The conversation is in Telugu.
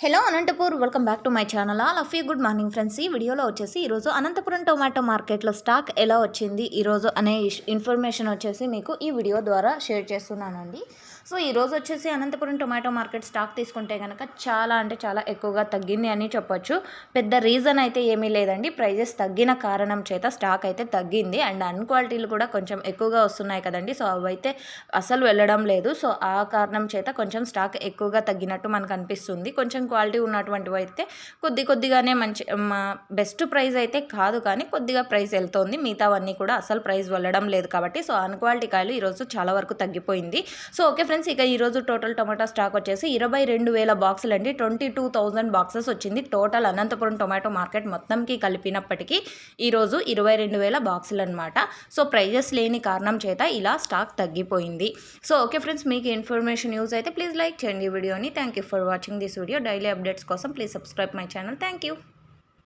Hello Anantapur welcome back to my channel. All of you good morning friends. ఈ వీడియోలో వచ్చేసి ఈరోజు అనంతపురం టొమాటో మార్కెట్లో స్టాక్ ఎలా వచ్చింది ఈరోజు అనే ఇన్ఫర్మేషన్ వచ్చేసి మీకు ఈ వీడియో ద్వారా షేర్ చేస్తున్నానండి. సో ఈరోజు వచ్చేసి అనంతపురం టొమాటో మార్కెట్ స్టాక్ తీసుకుంటే కనుక చాలా అంటే చాలా ఎక్కువగా తగ్గింది అని చెప్పొచ్చు. పెద్ద రీజన్ అయితే ఏమీ లేదండి. ప్రైజెస్ తగ్గిన కారణం చేత స్టాక్ అయితే తగ్గింది. అండ్ అన్క్వాలిటీలు కూడా కొంచెం ఎక్కువగా వస్తున్నాయి కదండి. సో అవైతే అసలు వెళ్ళడం లేదు. సో ఆ కారణం చేత కొంచెం స్టాక్ ఎక్కువగా తగ్గినట్టు మనకు అనిపిస్తుంది. కొంచెం క్వాలిటీ ఉన్నటువంటివి అయితే కొద్ది కొద్దిగానే మంచి బెస్ట్ ప్రైస్ అయితే కాదు కానీ కొద్దిగా ప్రైస్ వెళ్తోంది. మిగతావన్నీ కూడా అసలు ప్రైస్ వెళ్ళడం లేదు కాబట్టి సో అన్క్వాలిటీ కాయలు ఈరోజు చాలా వరకు తగ్గిపోయింది. సో ఓకే ఫ్రెండ్స్ ఇక ఈరోజు టోటల్ టొమాటో స్టాక్ వచ్చేసి ఇరవై రెండు వేల బాక్సులు అండి. ట్వంటీ టూ థౌజండ్ బాక్సెస్ వచ్చింది. టోటల్ అనంతపురం టొమాటో మార్కెట్ మొత్తంకి కలిపినప్పటికీ ఈరోజు ఇరవై రెండు వేల బాక్సులు అనమాట సో ప్రైజెస్ లేని కారణం చేత ఇలా స్టాక్ తగ్గిపోయింది. సో ఓకే ఫ్రెండ్స్ మీకు ఇన్ఫర్మేషన్ యూజ్ అయితే ప్లీజ్ లైక్ చేయండి ఈ వీడియోని. Thank you for watching this video. Daily updates కోసం please subscribe my channel thank you